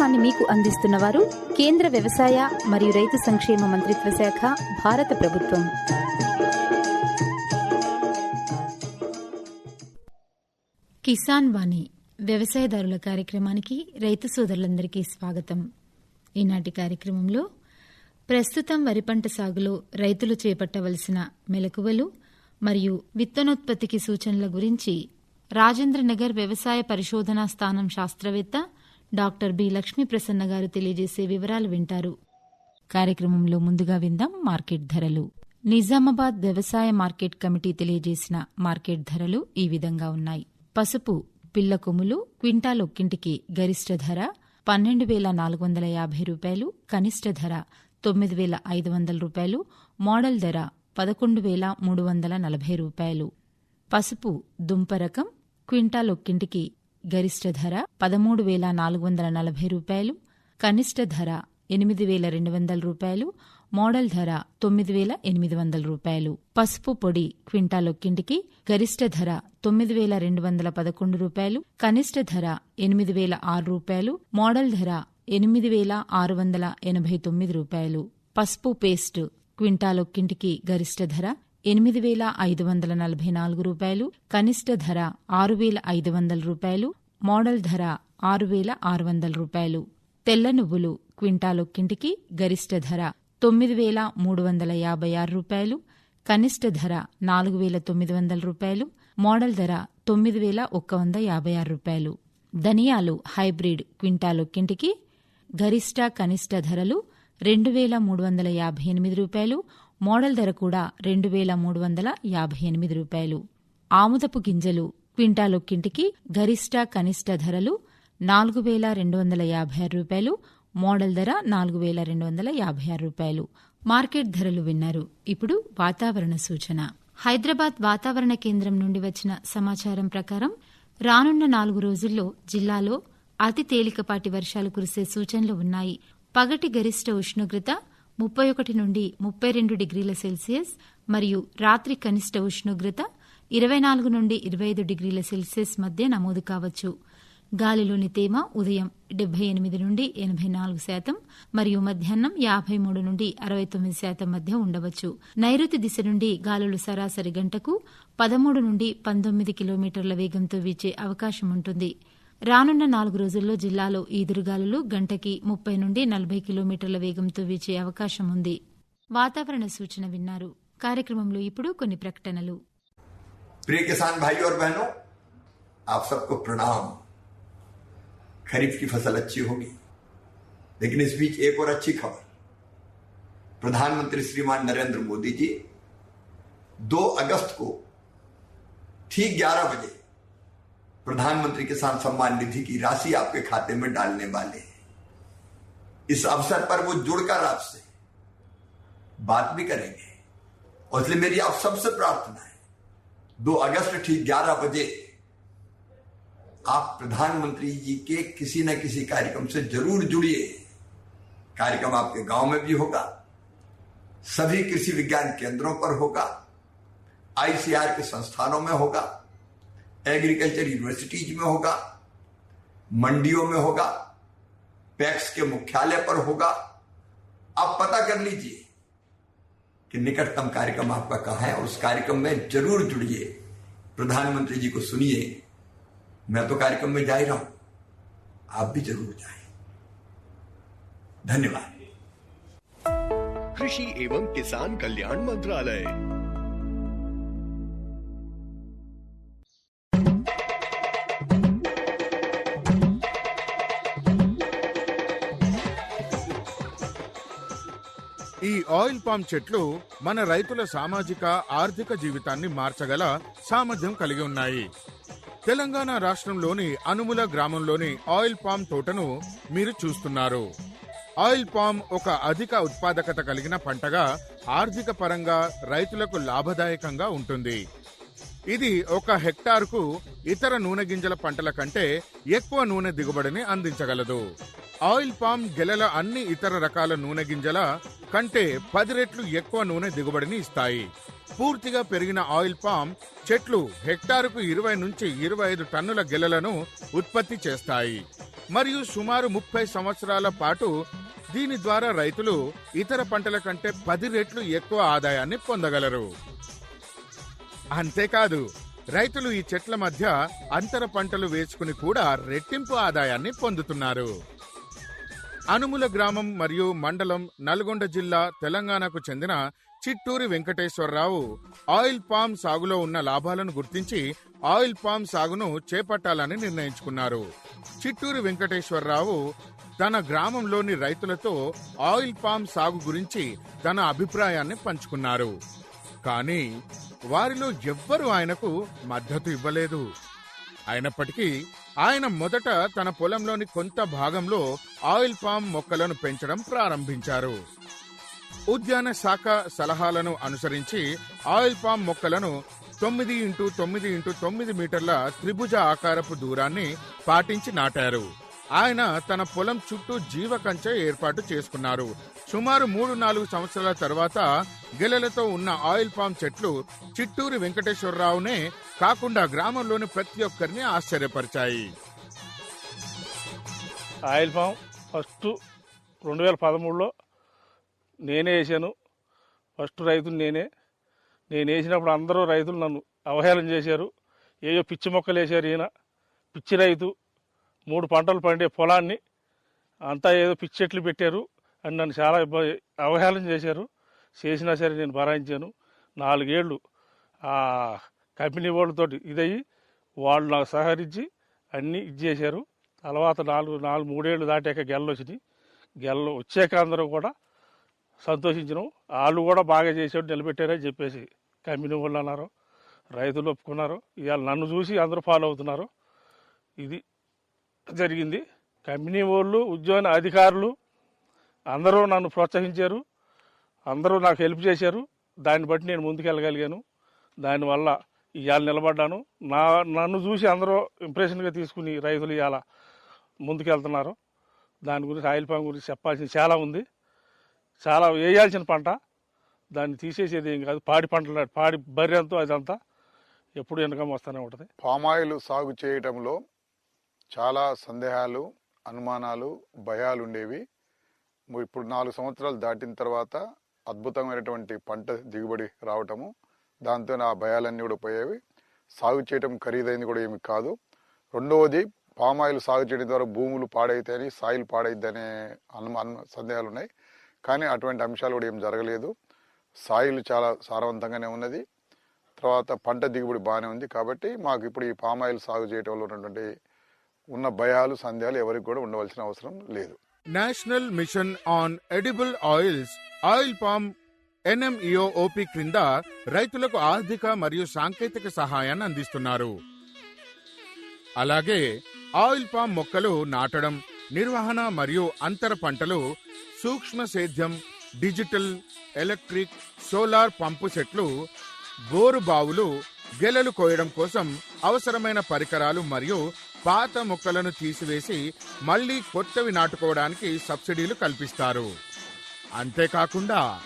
కార్యక్రమాన్ని మీకు అందిస్తున్నవారు కేంద్ర వ్యవసాయ మరియు రైతు సంక్షేమ మంత్రిత్వ శాఖ భారత ప్రభుత్వం. కిసాన్ వాణి వ్యవసాయదారుల కార్యక్రమానికి రైతు సోదరులందరికీ స్వాగతం. ఈనాటి కార్యక్రమంలో ప్రస్తుతం వరి పంట సాగులో రైతులు చేపట్టవలసిన మెలకువలు మరియు విత్తనోత్పత్తికి సూచనల గురించి రాజేంద్రనగర్ వ్యవసాయ పరిశోధనా స్థానం శాస్త్రవేత్త డాక్టర్ బి లక్ష్మీ ప్రసన్న గారు తెలియజేసే వివరాలు వింటారు. కార్యక్రమంలో ముందుగా విందాం మార్కెట్ ధరలు. నిజామాబాద్ వ్యవసాయ మార్కెట్ కమిటీ తెలియజేసిన మార్కెట్ ధరలు ఈ విధంగా ఉన్నాయి. పసుపు పిల్ల కొమ్ములు క్వింటాల్ ఒక్కింటికి గరిష్ట ధర పన్నెండు వేల నాలుగు వందల యాభై రూపాయలు కనిష్ట ధర తొమ్మిది వేల ఐదు వందల రూపాయలు మోడల్ ధర పదకొండు వేల మూడు వందల నలభై రూపాయలు. పసుపు దుంప రకం క్వింటాల్ ఒక్కింటికి గరిష్ట ధర పదమూడు వేల నాలుగు వందల నలభై రూపాయలు కనిష్ట ధర ఎనిమిది వేల రెండు వందల రూపాయలు మోడల్ ధర తొమ్మిది వేల ఎనిమిది వందల రూపాయలు. పసుపు పొడి క్వింటాల్ ఒక్కింటికి గరిష్ట ధర తొమ్మిది వేల రెండు వందల పదకొండు రూపాయలు కనిష్ట ధర ఎనిమిది వేల ఆరు రూపాయలు మోడల్ ధర ఎనిమిది వేల ఆరు వందల ఎనభై తొమ్మిది రూపాయలు. పసుపు పేస్ట్ క్వింటాల్ ఒక్కింటికి గరిష్ట ధర ఎనిమిది వేల ఐదు వందల నలభై నాలుగు రూపాయలు కనిష్ట ధర ఆరు వేల ఐదు వందల రూపాయలు మోడల్ ధర ఆరు వేల ఆరు వందల రూపాయలు. తెల్ల నువ్వులు క్వింటాలొక్కింటికి గరిష్ట ధర తొమ్మిది వేల మూడు వందల యాభై ఆరు రూపాయలు కనిష్ట ధర నాలుగు వేల తొమ్మిది వందల రూపాయలు మోడల్ ధర తొమ్మిది వేల ఒక్క వంద యాభై ఆరు రూపాయలు. ధనియాలు హైబ్రిడ్ క్వింటాలొక్కింటికి గరిష్ట కనిష్ట ధరలు రెండు వేల మూడు వందల యాభై ఎనిమిది రూపాయలు మోడల్ ధర కూడా రెండు వేల మూడు వందల యాభై ఎనిమిది రూపాయలు. ఆముదపు గింజలు క్వింటాలొక్కింటికి గరిష్ట కనిష్ట ధరలు నాలుగు వేల రెండు వందల యాభై ఆరు రూపాయలు మోడల్ ధర నాలుగు వేల రెండు వందల యాభై ఆరు రూపాయలు. మార్కెట్ ధరలు విన్నారు. ఇప్పుడు వాతావరణ సూచన. హైదరాబాద్ వాతావరణ కేంద్రం నుండి వచ్చిన సమాచారం ప్రకారం రానున్న నాలుగు రోజుల్లో జిల్లాలో అతి తేలికపాటి వర్షాలు కురిసే సూచనలు ఉన్నాయి. పగటి గరిష్ట ఉష్ణోగ్రత ముప్పై ఒకటి నుండి ముప్పై రెండు డిగ్రీల సెల్సియస్ మరియు రాత్రి కనిష్ట ఉష్ణోగ్రత ఇరవై నాలుగు నుండి ఇరవై ఐదు డిగ్రీల సెల్సియస్ మధ్య నమోదు కావచ్చు. గాలిలోని తేమ ఉదయం డెబ్బై ఎనిమిది నుండి ఎనభై నాలుగు శాతం మరియు మధ్యాహ్నం యాభై మూడు నుండి అరవై తొమ్మిది శాతం మధ్య ఉండవచ్చు. నైరుతి దిశ నుండి గాలులు సరాసరి గంటకు పదమూడు నుండి పంతొమ్మిది కిలోమీటర్ల వేగంతో వీచే అవకాశం ఉంటుంది. రానున్న నాలుగు రోజుల్లో జిల్లాలో ఈదురుగాలులు గంటకి ముప్పై నుండి నలభై కిలోమీటర్ల వేగంతో వీచే అవకాశం ఉంది వాతావరణ సూచన విన్నారు కార్యక్రమంలో ఇప్పుడు కొన్ని ప్రకటనలు प्रिय किसान भाइयों और बहनों आप सबको प्रणाम खरीफ की फसल अच्छी होगी लेकिन इस बीच एक और अच्छी खबर प्रधानमंत्री श्रीमान नरेंद्र मोदी जी 2 अगस्त को ठीक 11 बजे प्रधानमंत्री किसान सम्मान निधि की राशि आपके खाते में डालने वाले हैं। इस अवसर पर वो जुड़कर आपसे बात भी करेंगे। और इसलिए मेरी आप सबसे प्रार्थना है, दो अगस्त ठीक ग्यारह बजे आप प्रधानमंत्री जी के किसी न किसी कार्यक्रम से ज़रूर जुड़िए। कार्यक्रम आपके गाँव में भी होगा, सभी कृषि विज्ञान केंद्रों पर होगा, आईसीआर के संस्थानों में होगा एग्रीकल्चर यूनिवर्सिटीज में होगा, मंडियों में होगा, पैक्स के मुख्यालय पर होगा। आप पता कर लीजिए कि निकटतम कार्यक्रम आपका कहाँ है और उस कार्यक्रम में ज़रूर जुड़िए। प्रधानमंत्री जी को सुनिए। मैं तो कार्यक्रम में जा ही रहा हूँ। आप भी ज़रूर जाए। धन्यवाद। कृषि एवं किसान कल्याण मंत्रालय। ఆయిల్ పామ్ చెట్లు మన రైతుల సామాజిక ఆర్థిక జీవితాన్ని మార్చగల సామర్థ్యం కలిగి ఉన్నాయి. తెలంగాణ రాష్ట్రంలోని అనుముల గ్రామంలోని ఆయిల్ పామ్ తోటను మీరు చూస్తున్నారు. ఆయిల్ పామ్ ఒక అధిక ఉత్పాదకత కలిగిన పంటగా ఆర్థిక పరంగా రైతులకు లాభదాయకంగా ఉంటుంది. ఇది ఒక హెక్టార్కు ఇతర నూనె గింజల పంటల కంటే ఎక్కువ నూనె దిగుబడిని అందించగలదు. ఆయిల్ పామ్ గెలల అన్ని ఇతర రకాల నూనె గింజల కంటే పది రెట్లు ఎక్కువ నూనె దిగుబడిని ఇస్తాయి. పూర్తిగా పెరిగిన ఆయిల్ పామ్ చెట్లు హెక్టారుకు ఇరవై నుంచి ఇరవై ఐదు టన్నుల గెలలను ఉత్పత్తి చేస్తాయి. మరియు సుమారు ముప్పై సంవత్సరాల పాటు దీని ద్వారా రైతులు ఇతర పంటల కంటే పది రెట్లు ఎక్కువ ఆదాయాన్ని పొందగలరు. అంతేకాదు రైతులు ఈ చెట్ల మధ్య అంతర పంటలు వేసుకుని కూడా రెట్టింపు ఆదాయాన్ని పొందుతున్నారు. అనుముల గ్రామం మరియు మండలం నల్గొండ జిల్లా తెలంగాణకు చెందిన చిట్టూరి వెంకటేశ్వరరావు ఆయిల్ పామ్ సాగులో ఉన్న లాభాలను గుర్తించి ఆయిల్ పామ్ సాగును చేపట్టాలని నిర్ణయించుకున్నారు. చిట్టూరి వెంకటేశ్వరరావు తన గ్రామంలోని రైతులతో ఆయిల్ పామ్ సాగు గురించి తన అభిప్రాయాన్ని పంచుకున్నారు. కానీ వారిలో ఎవ్వరూ ఆయనకు మద్దతు ఇవ్వలేదు. అయినప్పటికీ ఆయన మొదట తన పొలంలోని కొంత భాగంలో ఆయిల్ పామ్ మొక్కలను పెంచడం ప్రారంభించారు. ఉద్యాన శాఖ సలహాలను అనుసరించి ఆయిల్ పామ్ మొక్కలను తొమ్మిది ఇంటూ తొమ్మిది ఇంటూ తొమ్మిది మీటర్ల త్రిభుజ ఆకారపు దూరాన్ని పాటించి నాటారు. ఆయన తన పొలం చుట్టూ జీవ కంచె ఏర్పాటు చేసుకున్నారు. సుమారు మూడు నాలుగు సంవత్సరాల తర్వాత గెలలతో ఉన్న ఆయిల్ పామ్ చెట్లు చిట్టూరి వెంకటేశ్వరరావునే కాకుండా గ్రామంలోని ప్రతి ఒక్కరిని ఆశ్చర్యపరిచాయి. ఆయిల్ ఫామ్ ఫస్ట్ రెండు వేల పదమూడులో నేనే వేసాను. ఫస్ట్ రైతులు నేనే. నేను వేసినప్పుడు అందరూ రైతులు నన్ను అవహేళన చేశారు. ఏయో పిచ్చి మొక్కలు వేశారు ఈయన. పిచ్చి రైతు. మూడు పంటలు పండే పొలాన్ని అంతా ఏదో పిచ్చి చెట్లు పెట్టారు. అని నన్ను చాలా ఇబ్బంది అవహేళన చేశారు. చేసినా సరే నేను భరాయించాను. నాలుగేళ్ళు ఆ కంపెనీ వాళ్ళతోటి ఇదయ్యి వాళ్ళు నాకు సహకరించి అన్నీ ఇది చేశారు తర్వాత నాలుగు నాలుగు మూడేళ్ళు దాటాక గెలలు వచ్చినాయి. గెలలు వచ్చాక అందరూ కూడా సంతోషించడం వాళ్ళు కూడా బాగా చేసాడు నిలబెట్టారని చెప్పేసి కంపెనీ వాళ్ళు అన్నారు. రైతులు ఒప్పుకున్నారు. ఇవాళ నన్ను చూసి అందరూ ఫాలో అవుతున్నారు. ఇది జరిగింది. కంపెనీ వాళ్ళు ఉద్యోగ అధికారులు అందరూ నన్ను ప్రోత్సహించారు. అందరూ నాకు హెల్ప్ చేశారు. దాన్ని బట్టి నేను ముందుకెళ్ళగలిగాను. దానివల్ల ఇవాళ నిలబడ్డాను. నా నన్ను చూసి అందరూ ఇంప్రెషన్గా తీసుకుని రైతులు ఇవాళ ముందుకెళ్తున్నారు. దాని గురించి ఆయిల్ పాము గురించి చెప్పాల్సింది చాలా ఉంది. చాలా వేయాల్సిన పంట. దాన్ని తీసేసేది ఏం కాదు. పాడి పంటలు పాడి బర్రెంతో అదంతా ఎప్పుడు వెనకం వస్తూనే ఉంటుంది. పామాయిల్ సాగు చేయడంలో చాలా సందేహాలు అనుమానాలు భయాలు ఉండేవి ఇప్పుడు నాలుగు సంవత్సరాలు దాటిన తర్వాత అద్భుతమైనటువంటి పంట దిగుబడి రావటము దాంతో ఆ భయాలన్నీ కూడా పోయేవి. సాగు చేయటం ఖరీదైంది కూడా ఏమి కాదు. రెండవది పామాయిల్ సాగు చేయడం ద్వారా భూములు పాడైతాయని సాయిల్ పాడైద్దనే అనే అను సందేహాలు ఉన్నాయి కానీ అటువంటి అంశాలు కూడా ఏం జరగలేదు. సాయిల్ చాలా సారవంతంగానే ఉన్నది. తర్వాత పంట దిగుబడి బాగానే ఉంది కాబట్టి మాకు ఇప్పుడు ఈ పామాయిల్ సాగు చేయటంలో ఉన్నటువంటి ఉన్న భయాలు సందేహాలు ఎవరికి కూడా ఉండవలసిన అవసరం లేదు. National mission on edible oils oil palm NMEO OP క్రింద రైతులకు ఆర్థిక మరియు సాంకేతిక సహాయాన్ని అందిస్తున్నారు. అలాగే ఆయిల్ పామ్ మొక్కలు నాటడం నిర్వహణ మరియు అంతర పంటలు సూక్ష్మ సేద్యం డిజిటల్ ఎలక్ట్రిక్ సోలార్ పంపు సెట్లు బోరు బావులు గెలలు కోయడం కోసం అవసరమైన పరికరాలు మరియు పాత మొక్కలను తీసివేసి మళ్ళీ కొత్తవి నాటుకోవడానికి సబ్సిడీలు కల్పిస్తారు. అంతేకాకుండా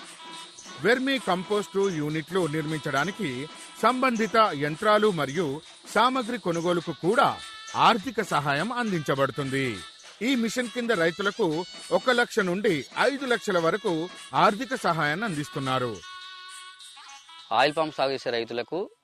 వెర్మీ కంపోస్టు యూనిట్లు నిర్మించడానికి సంబంధిత యంత్రాలు మరియు సామగ్రి కొనుగోలుకు కూడా ఆర్థిక సహాయం అందించబడుతుంది. ఈ మిషన్ కింద రైతులకు ఒక లక్ష నుండి ఐదు లక్షల వరకు ఆర్థిక సహాయాన్ని అందిస్తున్నారు. ఆయిల్ పంప్ సాగు చేసే రైతులకు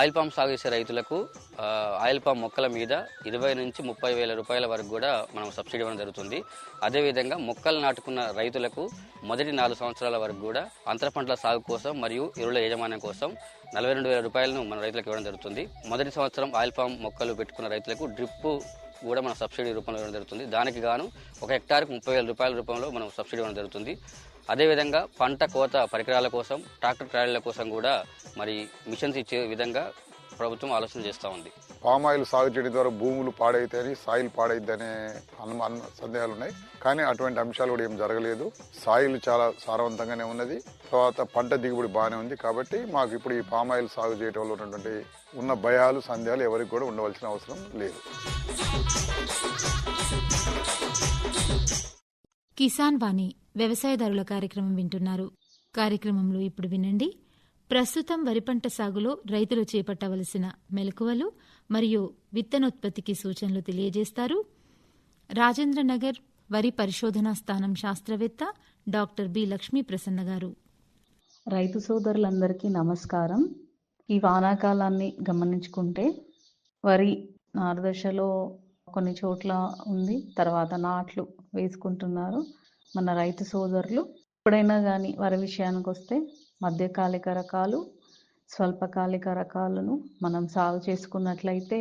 ఆయిల్ పామ్ సాగు చేసే రైతులకు ఆయిల్ పామ్ మొక్కల మీద ఇరవై నుంచి ముప్పై వేల రూపాయల వరకు కూడా మనం సబ్సిడీ ఇవ్వడం జరుగుతుంది. అదేవిధంగా మొక్కలు నాటుకున్న రైతులకు మొదటి నాలుగు సంవత్సరాల వరకు కూడా అంతర పంటల సాగు కోసం మరియు ఎరువుల యాజమాన్యం కోసం నలభై రెండు వేల రూపాయలను మన రైతులకు ఇవ్వడం జరుగుతుంది. మొదటి సంవత్సరం ఆయిల్ పామ్ మొక్కలు పెట్టుకున్న రైతులకు డ్రిప్ కూడా మన సబ్సిడీ రూపంలో ఇవ్వడం జరుగుతుంది. దానికి గాను ఒక హెక్టార్కు ముప్పై వేల రూపాయల రూపంలో మనం సబ్సిడీ ఇవ్వడం జరుగుతుంది. అదేవిధంగా పంట కోత పరికరాల కోసం ట్రాక్టర్ ట్రాలీల కోసం కూడా మరి మిషన్స్ ఇచ్చే విధంగా ప్రభుత్వం ఆలోచన చేస్తూ ఉంది. పామ్ ఆయిల్ సాగు చేయడం ద్వారా భూములు పాడైతాయని సాయిల్ పాడైద్దనే అనుమాన సందేహాలు ఉన్నాయి. కానీ అటువంటి అంశాలు కూడా ఏం జరగలేదు. సాయిల్ చాలా సారవంతంగానే ఉన్నది. తర్వాత పంట దిగుబడి బాగానే ఉంది కాబట్టి మాకు ఇప్పుడు ఈ పామ్ ఆయిల్ సాగు చేయడం వల్ల ఉన్నటువంటి ఉన్న భయాలు సందేహాలు ఎవరికి కూడా ఉండవలసిన అవసరం లేదు. కిసాన్ వాణి వ్యవసాయదారుల కార్యక్రమం వింటున్నారు. కార్యక్రమంలో ఇప్పుడు వినండి. ప్రస్తుతం వరి పంట సాగులో రైతులు చేపట్టవలసిన మెలకువలు మరియు విత్తనోత్పత్తికి సూచనలు తెలియజేస్తారు. రాజేంద్రనగర్ వరి పరిశోధనా స్థానం శాస్త్రవేత్త డాక్టర్ బి లక్ష్మీ ప్రసన్న గారు. రైతు సోదరులందరికీ నమస్కారం. ఈ వానాకాలాన్ని గమనించుకుంటే వరి నారుదశలో కొన్ని చోట్ల ఉంది తర్వాత నాట్లు వేసుకుంటున్నారు. మన రైతు సోదరులు. ఎప్పుడైనా కానీ వరి విషయానికి వస్తే మధ్యకాలిక రకాలు స్వల్పకాలిక రకాలను మనం సాగు చేసుకున్నట్లయితే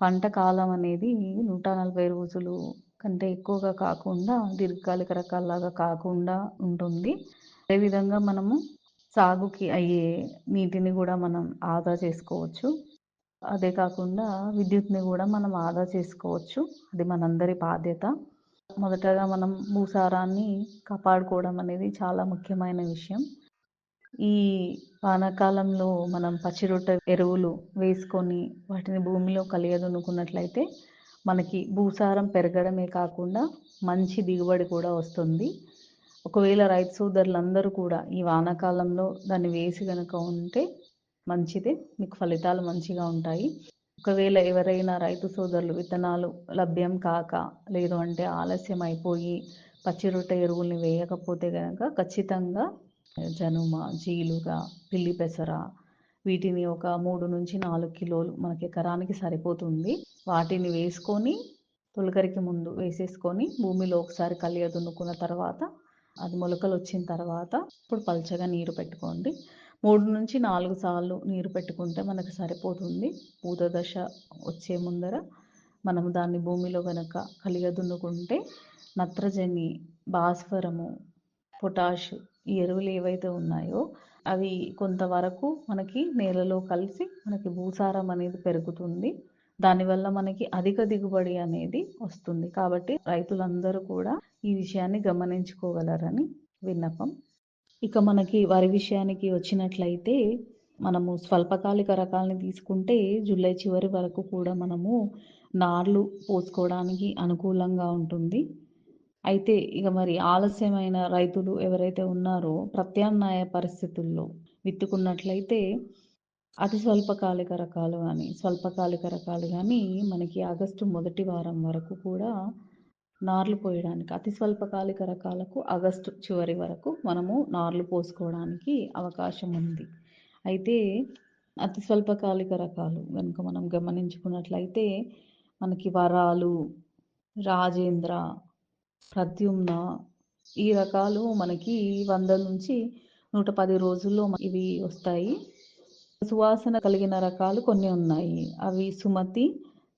పంట కాలం అనేది నూట నలభై రోజులు కంటే ఎక్కువగా కాకుండా దీర్ఘకాలిక రకాల్లాగా కాకుండా ఉంటుంది. అదేవిధంగా మనము సాగుకి అయ్యే నీటిని కూడా మనం ఆదా చేసుకోవచ్చు. అదే కాకుండా విద్యుత్ని కూడా మనం ఆదా చేసుకోవచ్చు. అది మనందరి బాధ్యత. మొదటగా మనం భూసారాన్ని కాపాడుకోవడం అనేది చాలా ముఖ్యమైన విషయం. ఈ వానాకాలంలో మనం పచ్చిరొట్ట ఎరువులు వేసుకొని వాటిని భూమిలో కలియదునుకున్నట్లయితే మనకి భూసారం పెరగడమే కాకుండా మంచి దిగుబడి కూడా వస్తుంది. ఒకవేళ రైతు సోదరులందరూ కూడా ఈ వానాకాలంలో దాన్ని వేసి కనుక ఉంటే మంచిదే. మీకు ఫలితాలు మంచిగా ఉంటాయి. ఒకవేళ ఎవరైనా రైతు సోదరులు విత్తనాలు లభ్యం కాక లేదు అంటే ఆలస్యం అయిపోయి పచ్చిరొట్ట ఎరువుల్ని వేయకపోతే కనుక ఖచ్చితంగా జనుమ జీలుగా పిల్లి పెసర వీటిని ఒక మూడు నుంచి నాలుగు కిలోలు మనకి ఎకరానికి సరిపోతుంది. వాటిని వేసుకొని తొలకరికి ముందు వేసేసుకొని భూమిలో ఒకసారి కలియ దున్నుకున్న తర్వాత అది మొలకలు వచ్చిన తర్వాత ఇప్పుడు పల్చగా నీరు పెట్టుకోండి. మూడు నుంచి నాలుగు సార్లు నీరు పెట్టుకుంటే మనకు సరిపోతుంది. పూత దశ వచ్చే ముందర మనం దాన్ని భూమిలో కనుక కలిగ దున్నుకుంటే నత్రజని భాస్వరము పొటాష్ ఈ ఎరువులు ఏవైతే ఉన్నాయో అవి కొంతవరకు మనకి నేలలో కలిసి మనకి భూసారం అనేది పెరుగుతుంది. దానివల్ల మనకి అధిక దిగుబడి అనేది వస్తుంది. కాబట్టి రైతులందరూ కూడా ఈ విషయాన్ని గమనించుకోగలరని విన్నపం. ఇక మనకి వరి విషయానికి వచ్చినట్లయితే మనము స్వల్పకాలిక రకాలని తీసుకుంటే జూలై చివరి వరకు కూడా మనము నార్లు పోసుకోవడానికి అనుకూలంగా ఉంటుంది. అయితే ఇక మరి ఆలస్యమైన రైతులు ఎవరైతే ఉన్నారో ప్రత్యామ్నాయ పరిస్థితుల్లో విత్తుకున్నట్లయితే అతి స్వల్పకాలిక రకాలు కానీ స్వల్పకాలిక రకాలు కానీ మనకి ఆగస్టు మొదటి వారం వరకు కూడా నార్లు పోయడానికి అతి స్వల్పకాలిక రకాలకు ఆగస్టు చివరి వరకు మనము నార్లు పోసుకోవడానికి అవకాశం ఉంది. అయితే అతి స్వల్పకాలిక రకాలు కనుక మనం గమనించుకున్నట్లయితే మనకి వరాలు రాజేంద్ర ప్రద్యుమ్న ఈ రకాలు మనకి వంద నుంచి నూట పది రోజుల్లో ఇవి వస్తాయి. సువాసన కలిగిన రకాలు కొన్ని ఉన్నాయి. అవి సుమతి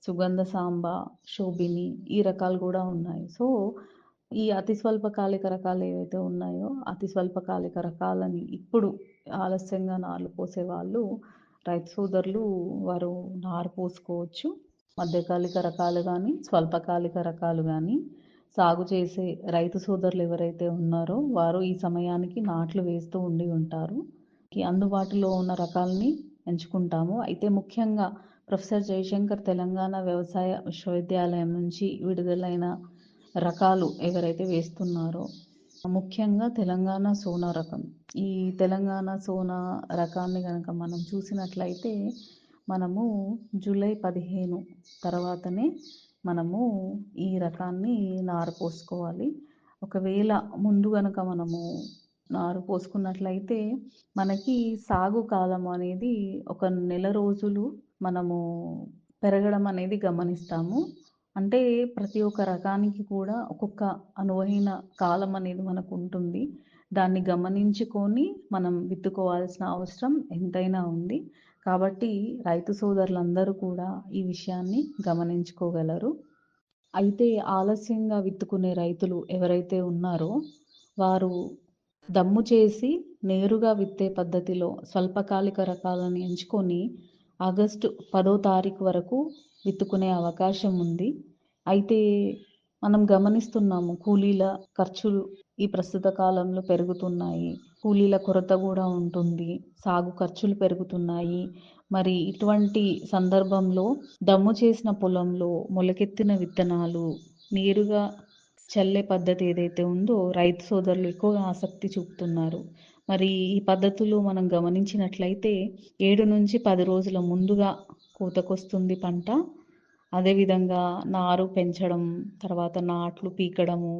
సుగంధ సాంబ శోభిని ఈ రకాలు కూడా ఉన్నాయి. సో ఈ అతి స్వల్పకాలిక రకాలు ఏవైతే ఉన్నాయో అతి స్వల్పకాలిక రకాలని ఇప్పుడు ఆలస్యంగా నార్లు పోసే వాళ్ళు రైతు సోదరులు వారు నారు పోసుకోవచ్చు. మధ్యకాలిక రకాలు కానీ స్వల్పకాలిక రకాలు కానీ సాగు చేసే రైతు సోదరులు ఎవరైతే ఉన్నారో వారు ఈ సమయానికి నాట్లు వేస్తూ ఉండి ఉంటారు. అందుబాటులో ఉన్న రకాలని ఎంచుకుంటాము. అయితే ముఖ్యంగా ప్రొఫెసర్ జయశంకర్ తెలంగాణ వ్యవసాయ విశ్వవిద్యాలయం నుంచి విడుదలైన రకాలు ఎవరైతే వేస్తున్నారో ముఖ్యంగా తెలంగాణ సోనా రకం. ఈ తెలంగాణ సోనా రకాన్ని కనుక మనం చూసినట్లయితే మనము జూలై పదిహేను తర్వాతనే మనము ఈ రకాన్ని నారు పోసుకోవాలి. ఒకవేళ ముందు కనుక మనము నారు పోసుకున్నట్లయితే మనకి సాగు కాలం అనేది ఒక నెల రోజులు మనము పెరగడం అనేది గమనిస్తాము. అంటే ప్రతి ఒక్క రకానికి కూడా ఒక్కొక్క అనువైన కాలం అనేది మనకు ఉంటుంది దాన్ని గమనించుకొని మనం విత్తుకోవాల్సిన అవసరం ఎంతైనా ఉంది. కాబట్టి రైతు సోదరులందరూ కూడా ఈ విషయాన్ని గమనించుకోగలరు. అయితే ఆలస్యంగా విత్తుకునే రైతులు ఎవరైతే ఉన్నారో వారు దమ్ము చేసి నేరుగా విత్తే పద్ధతిలో స్వల్పకాలిక రకాలను ఎంచుకొని ఆగస్టు పదో తారీఖు వరకు విత్తుకునే అవకాశం ఉంది. అయితే మనం గమనిస్తున్నాము కూలీల ఖర్చులు ఈ ప్రస్తుత కాలంలో పెరుగుతున్నాయి. కూలీల కొరత కూడా ఉంటుంది. సాగు ఖర్చులు పెరుగుతున్నాయి. మరి ఇటువంటి సందర్భంలో దమ్ము చేసిన పొలంలో మొలకెత్తిన విత్తనాలు నేరుగా చల్లే పద్ధతి ఏదైతే ఉందో రైతు సోదరులు ఎక్కువగా ఆసక్తి చూపుతున్నారు. మరి ఈ పద్ధతులు మనం గమనించినట్లయితే ఏడు నుంచి పది రోజుల ముందుగా కోతకొస్తుంది పంట. అదేవిధంగా నారు పెంచడం తర్వాత నాట్లు పీకడము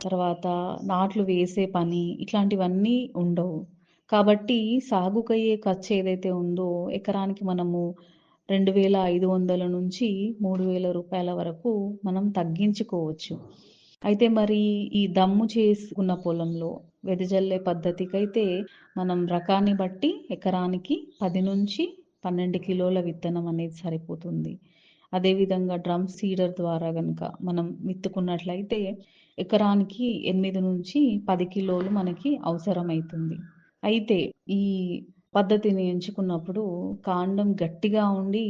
తర్వాత నాట్లు వేసే పని ఇట్లాంటివన్నీ ఉండవు. కాబట్టి సాగుకయ్యే ఖర్చు ఏదైతే ఉందో ఎకరానికి మనము రెండు వేల ఐదు వందల నుంచి మూడు వేల రూపాయల వరకు మనం తగ్గించుకోవచ్చు. అయితే మరి ఈ దమ్ము చేసుకున్న పొలంలో వెదజల్లే పద్ధతికైతే మనం రకాన్ని బట్టి ఎకరానికి పది నుంచి పన్నెండు కిలోల విత్తనం అనేది సరిపోతుంది. అదేవిధంగా డ్రమ్ సీడర్ ద్వారా కనుక మనం విత్తుకున్నట్లయితే ఎకరానికి ఎనిమిది నుంచి పది కిలోలు మనకి అవసరమవుతుంది అయితే ఈ పద్ధతిని ఎంచుకున్నప్పుడు కాండం గట్టిగా ఉండి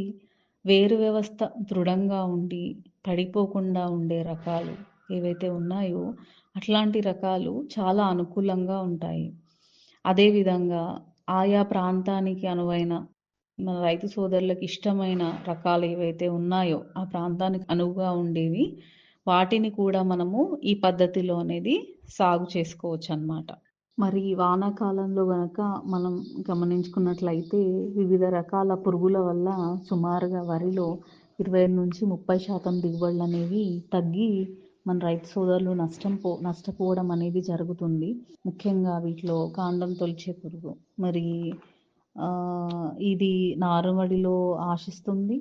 వేరు వ్యవస్థ దృఢంగా ఉండి పడిపోకుండా ఉండే రకాలు ఏవైతే ఉన్నాయో అట్లాంటి రకాలు చాలా అనుకూలంగా ఉంటాయి. అదేవిధంగా ఆయా ప్రాంతానికి అనువైన మన రైతు సోదరులకు ఇష్టమైన రకాలు ఏవైతే ఉన్నాయో ఆ ప్రాంతానికి అనువుగా ఉండేవి వాటిని కూడా మనము ఈ పద్ధతిలో అనేది సాగు చేసుకోవచ్చు అన్నమాట మరి వానాకాలంలో గనక మనం గమనించుకున్నట్లయితే వివిధ రకాల పురుగుల వల్ల సుమారుగా వరిలో ఇరవై నుంచి ముప్పై శాతం దిగుబడులు అనేవి తగ్గి మన రైతు సోదరులు నష్టం పో నష్టపోవడం అనేది జరుగుతుంది. ముఖ్యంగా వీటిలో కాండం తొలిచే పురుగు. మరి ఇది నారుమడిలో ఆశిస్తుంది.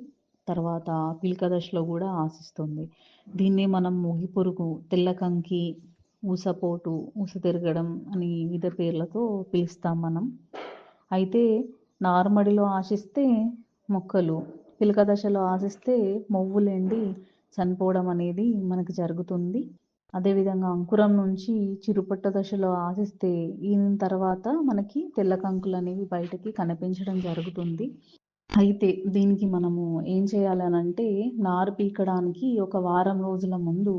తర్వాత పిలిక దశలో కూడా ఆశిస్తుంది. దీన్ని మనం ముగి పురుగు తెల్లకంకి ఊసపోటు ఊస తిరగడం అని వివిధ పేర్లతో పిలుస్తాం మనం. అయితే నారుమడిలో ఆశిస్తే మొక్కలు పిలక దశలో ఆశిస్తే మొవ్వులేండి. చనిపోవడం అనేది మనకు జరుగుతుంది. అదేవిధంగా అంకురం నుంచి చిరుపట్ట దశలో ఆశిస్తే ఈయన తర్వాత మనకి తెల్ల కంకులు అనేవి బయటకి కనిపించడం జరుగుతుంది. అయితే దీనికి మనము ఏం చేయాలనంటే నారు పీకడానికి ఒక వారం రోజుల ముందు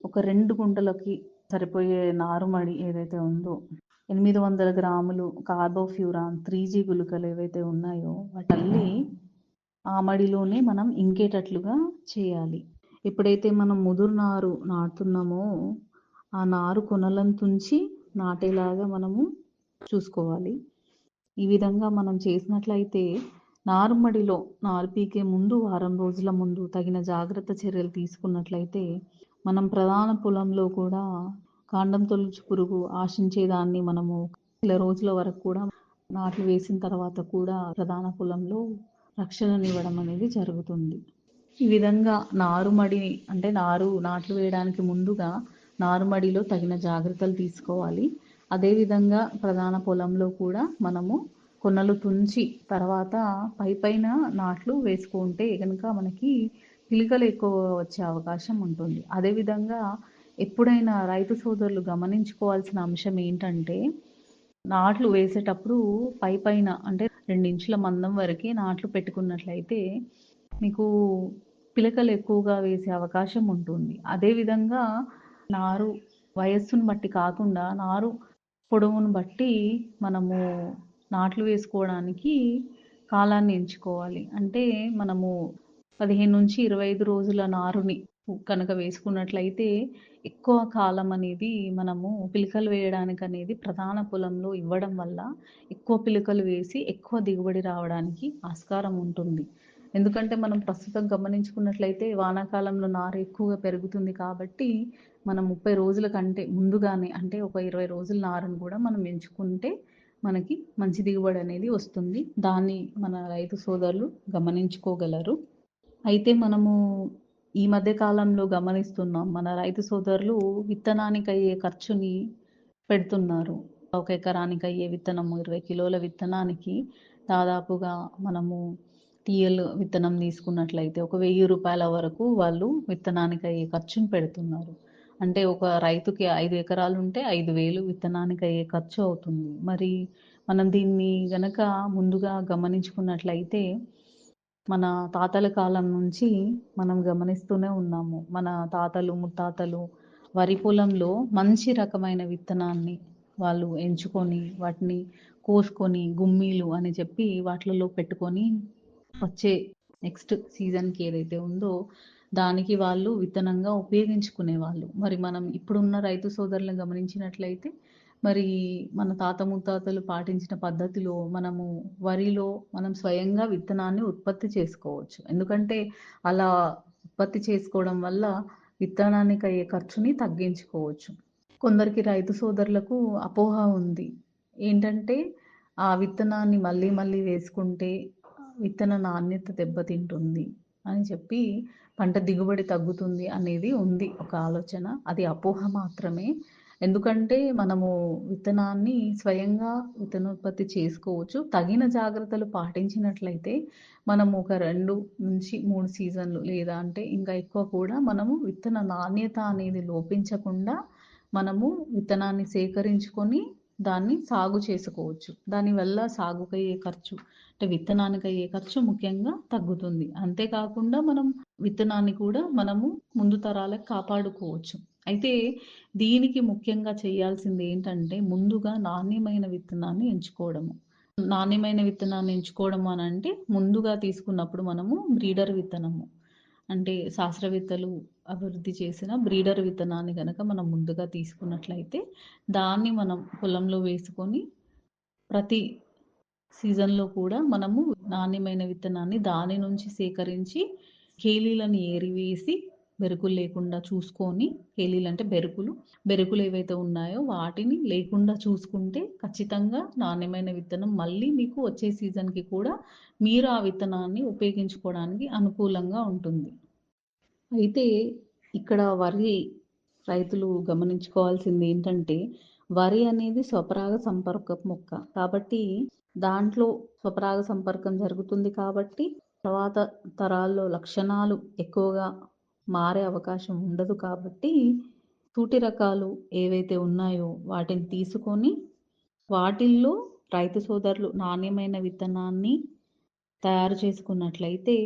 ఒక రెండు గుంటలకి సరిపోయే నారుమడి ఏదైతే ఉందో ఎనిమిది వందల గ్రాములు కార్బోఫ్యూరాన్ త్రీ జీ గుళికలు ఏవైతే ఉన్నాయో వాటల్లి ఆ మడిలోనే మనం ఇంకేటట్లుగా చేయాలి. ఎప్పుడైతే మనం ముదురు నారు నాటుతున్నామో ఆ నారు కొనలను తుంచి నాటేలాగా మనము చూసుకోవాలి. ఈ విధంగా మనం చేసినట్లయితే నారుమడిలో నారు పీకే ముందు వారం రోజుల ముందు తగిన జాగ్రత్త చర్యలు తీసుకున్నట్లయితే మనం ప్రధాన పొలంలో కూడా కాండం తొలుచు పురుగు ఆశించేదాన్ని మనము నెల రోజుల వరకు కూడా నాట్లు వేసిన తర్వాత కూడా ప్రధాన పొలంలో రక్షణనివ్వడం అనేది జరుగుతుంది. ఈ విధంగా నారుమడిని అంటే నారు నాట్లు వేయడానికి ముందుగా నారుమడిలో తగిన జాగ్రత్తలు తీసుకోవాలి. అదేవిధంగా ప్రధాన పొలంలో కూడా మనము కొనలు తుంచి తర్వాత పై పైన నాట్లు వేసుకుంటే కనుక మనకి పిలికలు ఎక్కువ వచ్చే అవకాశం ఉంటుంది. అదేవిధంగా ఎప్పుడైనా రైతు సోదరులు గమనించుకోవాల్సిన అంశం ఏంటంటే నాట్లు వేసేటప్పుడు పై పైన అంటే రెండించుల మందం వరకే నాట్లు పెట్టుకున్నట్లయితే మీకు పిలకలు ఎక్కువగా వేసే అవకాశం ఉంటుంది. అదేవిధంగా నారు వయస్సును బట్టి కాకుండా నారు పొడవును బట్టి మనము నాట్లు వేసుకోవడానికి కాలాన్ని ఎంచుకోవాలి. అంటే మనము పదిహేను నుంచి ఇరవై ఐదు రోజుల నారుని కనుక వేసుకున్నట్లయితే ఎక్కువ కాలం అనేది మనము పిలకలు వేయడానికి అనేది ప్రధాన పొలంలో ఇవ్వడం వల్ల ఎక్కువ పిలకలు వేసి ఎక్కువ దిగుబడి రావడానికి ఆస్కారం ఉంటుంది. ఎందుకంటే మనం ప్రస్తుతం గమనించుకున్నట్లయితే వానాకాలంలో నారు ఎక్కువగా పెరుగుతుంది కాబట్టి మనం ముప్పై రోజుల కంటే ముందుగానే అంటే ఒక ఇరవై రోజుల నారును కూడా మనం ఎంచుకుంటే మనకి మంచి దిగుబడి అనేది వస్తుంది. దాన్ని మన రైతు సోదరులు గమనించుకోగలరు. అయితే మనము ఈ మధ్య కాలంలో గమనిస్తున్నాం మన రైతు సోదరులు విత్తనానికి అయ్యే ఖర్చుని పెడుతున్నారు. ఒక ఎకరానికి అయ్యే విత్తనము ఇరవై కిలోల విత్తనానికి దాదాపుగా మనము తీయలు విత్తనం తీసుకున్నట్లయితే ఒక వెయ్యి రూపాయల వరకు వాళ్ళు విత్తనానికి అయ్యే ఖర్చుని పెడుతున్నారు. అంటే ఒక రైతుకి ఐదు ఎకరాలు ఉంటే ఐదు వేలు విత్తనానికి అయ్యే ఖర్చు అవుతుంది. మరి మనం దీన్ని గనక ముందుగా గమనించుకున్నట్లయితే మన తాతల కాలం నుంచి మనం గమనిస్తూనే ఉన్నాము. మన తాతలు ముత్తాతలు వరి పొలంలో మంచి రకమైన విత్తనాన్ని వాళ్ళు ఎంచుకొని వాటిని కోసుకొని గుమ్మీలు అని చెప్పి వాటిలలో పెట్టుకొని వచ్చే నెక్స్ట్ సీజన్కి ఏదైతే ఉందో దానికి వాళ్ళు విత్తనంగా ఉపయోగించుకునే వాళ్ళు మరి మనం ఇప్పుడున్న రైతు సోదరులను గమనించినట్లయితే మరి మన తాత ముత్తాతలు పాటించిన పద్ధతిలో మనము వరిలో మనం స్వయంగా విత్తనాన్ని ఉత్పత్తి చేసుకోవచ్చు. ఎందుకంటే అలా ఉత్పత్తి చేసుకోవడం వల్ల విత్తనానికి అయ్యే ఖర్చుని తగ్గించుకోవచ్చు. కొందరికి రైతు సోదరులకు అపోహ ఉంది. ఏంటంటే ఆ విత్తనాన్ని మళ్ళీ మళ్ళీ వేసుకుంటే విత్తన నాణ్యత దెబ్బతింటుంది అని చెప్పి పంట దిగుబడి తగ్గుతుంది అనేది ఉంది ఒక ఆలోచన. అది అపోహ మాత్రమే. ఎందుకంటే మనము విత్తనాన్ని స్వయంగా విత్తనోత్పత్తి చేసుకోవచ్చు. తగిన జాగ్రత్తలు పాటించినట్లయితే మనము ఒక రెండు నుంచి మూడు సీజన్లు లేదా అంటే ఇంకా ఎక్కువ కూడా మనము విత్తన నాణ్యత అనేది లోపించకుండా మనము విత్తనాన్ని సేకరించుకొని దాన్ని సాగు చేసుకోవచ్చు. దానివల్ల సాగుకు అయ్యే ఖర్చు అంటే విత్తనానికి అయ్యే ఖర్చు ముఖ్యంగా తగ్గుతుంది. అంతేకాకుండా మనం విత్తనాన్ని కూడా మనము ముందు తరాలకు కాపాడుకోవచ్చు. అయితే దీనికి ముఖ్యంగా చేయాల్సింది ఏంటంటే ముందుగా నాణ్యమైన విత్తనాన్ని ఎంచుకోవడము. నాణ్యమైన విత్తనాన్ని ఎంచుకోవడం అని అంటే ముందుగా తీసుకున్నప్పుడు మనము బ్రీడర్ విత్తనము. అంటే శాస్త్రవేత్తలు అభివృద్ధి చేసిన బ్రీడర్ విత్తనాన్ని కనుక మనం ముందుగా తీసుకున్నట్లయితే దాన్ని మనం పొలంలో వేసుకొని ప్రతి సీజన్లో కూడా మనము నాణ్యమైన విత్తనాన్ని దాని నుంచి సేకరించి కేలీలను ఏరివేసి బెరుకులు లేకుండా చూసుకొని కేలీలు అంటే బెరుకులు బెరుకులు ఏవైతే ఉన్నాయో వాటిని లేకుండా చూసుకుంటే ఖచ్చితంగా నాణ్యమైన విత్తనం మళ్ళీ మీకు వచ్చే సీజన్కి కూడా మీరు ఆ విత్తనాన్ని ఉపయోగించుకోవడానికి అనుకూలంగా ఉంటుంది. అయితే ఇక్కడ వరి రైతులు గమనించుకోవాల్సింది ఏంటంటే వరి అనేది స్వపరాగ సంపర్క మొక్క. కాబట్టి దాంట్లో స్వపరాగ సంపర్కం జరుగుతుంది కాబట్టి తర్వాత తరాల్లో లక్షణాలు ఎక్కువగా మారే అవకాశం ఉండదు కాబట్టి తూటి రకాలు ఏవైతే ఉన్నాయో వాటిని తీసుకొని వాటిల్లో రైతు సోదరులు నాణ్యమైన విత్తనాన్ని తయారు చేసుకున్నట్లయితే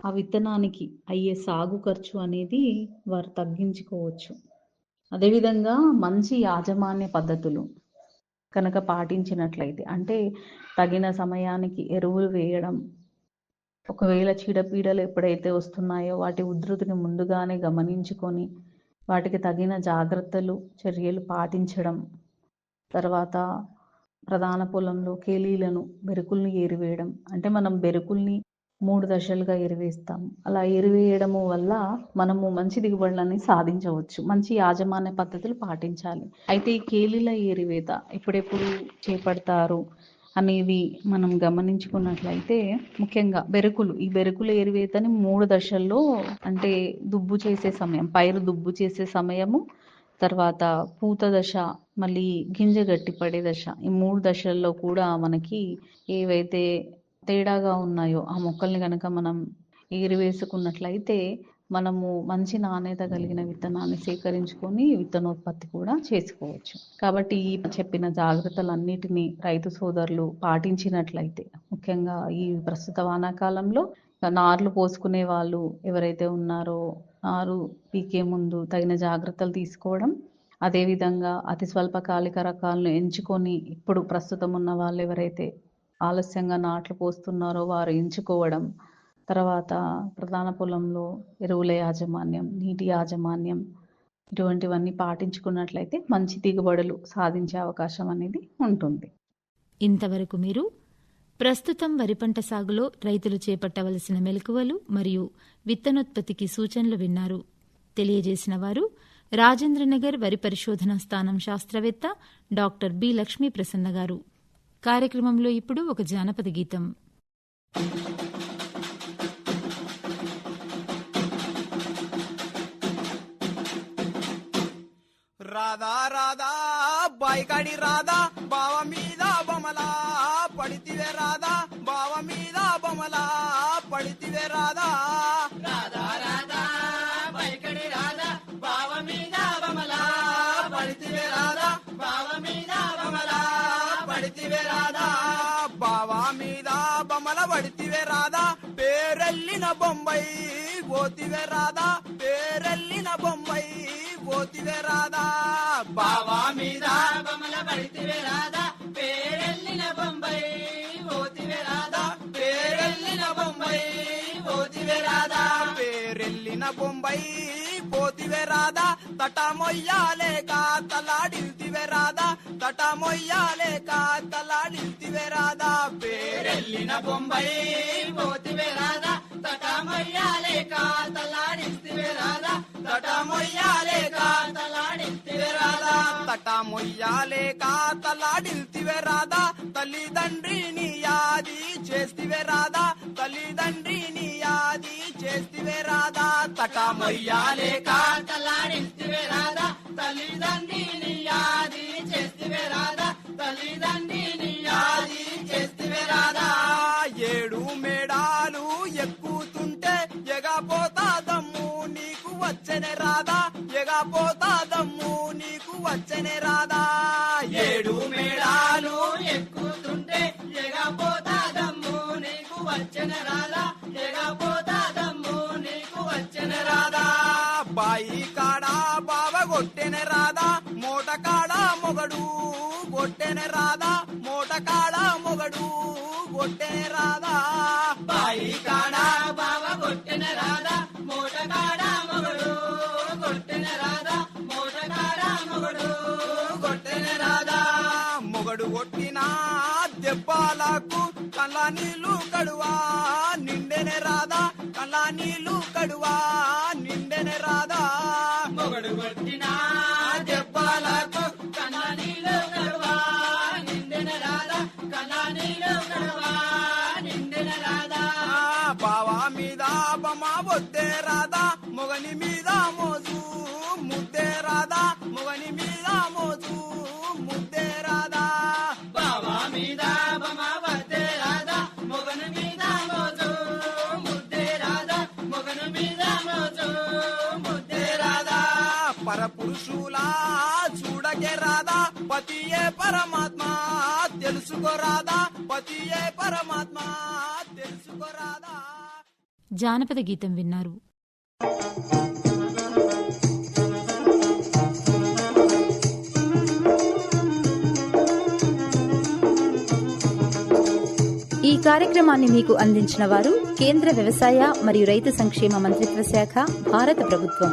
ఆ విత్తనానికి అయ్యే సాగు ఖర్చు అనేది వారు తగ్గించుకోవచ్చు. అదేవిధంగా మంచి యాజమాన్య పద్ధతులు కనుక పాటించినట్లయితే అంటే తగిన సమయానికి ఎరువులు వేయడం ఒకవేళ చీడపీడలు ఎప్పుడైతే వస్తున్నాయో వాటి ఉధృతిని ముందుగానే గమనించుకొని వాటికి తగిన జాగ్రత్తలు చర్యలు పాటించడం. తర్వాత ప్రధాన పొలంలో కేలీలను బెరుకుల్ని ఏరివేయడం. అంటే మనం బెరుకుల్ని మూడు దశలుగా ఎరివేస్తాం అలా ఎరివేయడము వల్ల మనము మంచి దిగుబడులని సాధించవచ్చు. మంచి యాజమాన్య పద్ధతులు పాటించాలి. అయితే ఈ కేలీల ఏరివేత ఎప్పుడెప్పుడు చేపడతారు? అనేవి మనం గమనించుకున్నట్లయితే ముఖ్యంగా బెరుకులు. ఈ బెరుకుల ఏరివేతని మూడు దశల్లో అంటే దుబ్బు చేసే సమయం పైరు దుబ్బు చేసే సమయము తర్వాత పూత దశ మళ్ళీ గింజ గట్టి పడే దశ. ఈ మూడు దశల్లో కూడా మనకి ఏవైతే తేడాగా ఉన్నాయో ఆ మొక్కల్ని కనుక మనం ఏరివేసుకున్నట్లయితే మనము మంచి నాణ్యత కలిగిన విత్తనాన్ని సేకరించుకొని విత్తనోత్పత్తి కూడా చేసుకోవచ్చు. కాబట్టి ఈ చెప్పిన జాగ్రత్తలన్నిటినీ రైతు సోదరులు పాటించినట్లయితే ముఖ్యంగా ఈ ప్రస్తుత వానాకాలంలో నార్లు పోసుకునే వాళ్ళు ఎవరైతే ఉన్నారో నారు పీకే ముందు తగిన జాగ్రత్తలు తీసుకోవడం అదేవిధంగా అతి స్వల్పకాలిక రకాలను ఎంచుకొని ఇప్పుడు ప్రస్తుతం ఉన్న వాళ్ళు ఎవరైతే ఆలస్యంగా నాట్లు పోస్తున్నారో వారు ఎంచుకోవడం తర్వాత ప్రధాన పొలంలో ఎరువుల యాజమాన్యం నీటి యాజమాన్యం ఇటువంటివన్నీ పాటించుకున్నట్లయితే మంచి దిగుబడులు సాధించే అవకాశం అనేది ఉంటుంది. ఇంతవరకు మీరు ప్రస్తుతం వరి పంట సాగులో రైతులు చేపట్టవలసిన మెలకువలు మరియు విత్తనోత్పత్తికి సూచనలు విన్నారు. తెలియజేసిన వారు రాజేంద్రనగర్ వరి పరిశోధన స్థానం శాస్త్రవేత్త డాక్టర్ బి లక్ష్మీ ప్రసన్న గారు. కార్యక్రమంలో ఇప్పుడు ఒక జానపద గీతం. రాధా రాధా బాయికాడి రాధా బావ మీద బొమలా పడితివే రాధా బావ మీద బొమలా పడితివే రాధా. రాధా బావ మీద బొమలా పడితివే రాధా. బావ మీద బొమ్మల పడితివే రాధా. పేరెల్లిన బొంబై పోతివే రాధా. పేరెల్లిన బొంబై పోతివే రాధా. బావా మీద బమల పడితివే రాధా. పేరెల్లిన బొంబై బొంబై పోతివే రాదా పేరెళ్ళిన బొంబై పోతివే రాదా తట మొయ్యాలేక తలాడిల్తివే రాదా తట మొయ్యాలేక తలాడిల్తివే రాదా పేరెళ్ళిన బొంబై పోతివే రాదా తట మొయ్యాలేక తలాడిల్తివే రాదా తట మొయ్యాలేక తలాడిల్తివే రాదా తట మొయ్యాలేక తలాడిల్తివే రాదా తల్లిదండ్రిని యాది చేస్తివే రాధా తల్లిదండ్రిని యాది చేస్తివే రాధా తట మొయ్యాలేక తలాడిల్తివే రాధా తల్లిదండ్రిని యాది చేస్తివే రాధా తల్లిదండ్రిని యాది చేస్తివే రాధా. ఏడు మేడాలు ఎక్కుతుంటే ఎగపోతా దమ్ము నీకు వచ్చెనే రాదా ఎగపోతా దమ్ము నీకు వచ్చనే రాదా ఏడు మేడాలు ఎక్కుతుంటే ఎగపోతా వచ్చిన రాదా ఎగపోతా నీకు వచ్చిన రాదా బాయి కాడా బావ కొట్టెనే రాదా మూట కాడా మొగడు కొట్టెనే రాదా మూట కాడా మొగడు కొట్టెనే రాదా బాయి కాడా బావ కొట్టెన రాదా నీళ్ళు కడువా నిండెనే రాదా? కళ్ళ నీళ్ళు కడువా నిండెనే రాదా? మొగడు కొట్టిన దెబ్బలకు కళ్ళ నీళ్ళు కడువా నిండెనే రాదా? కళ్ళ నీళ్ళు కడువా నిండెనే రాదా? బావా మీద బొమ్మ వద్దే రాదా? మొగని మీద మోజు పరపురుషులా చూడకే రాదా? పతియే పరమాత్మ తెలుసుకోరాదా పతియే పరమాత్మ తెలుసుకోరాదా జానపద గీతం విన్నారు. ఈ కార్యక్రమాన్ని మీకు అందించిన వారు కేంద్ర వ్యవసాయ మరియు రైతు సంక్షేమ మంత్రిత్వ శాఖ భారత ప్రభుత్వం.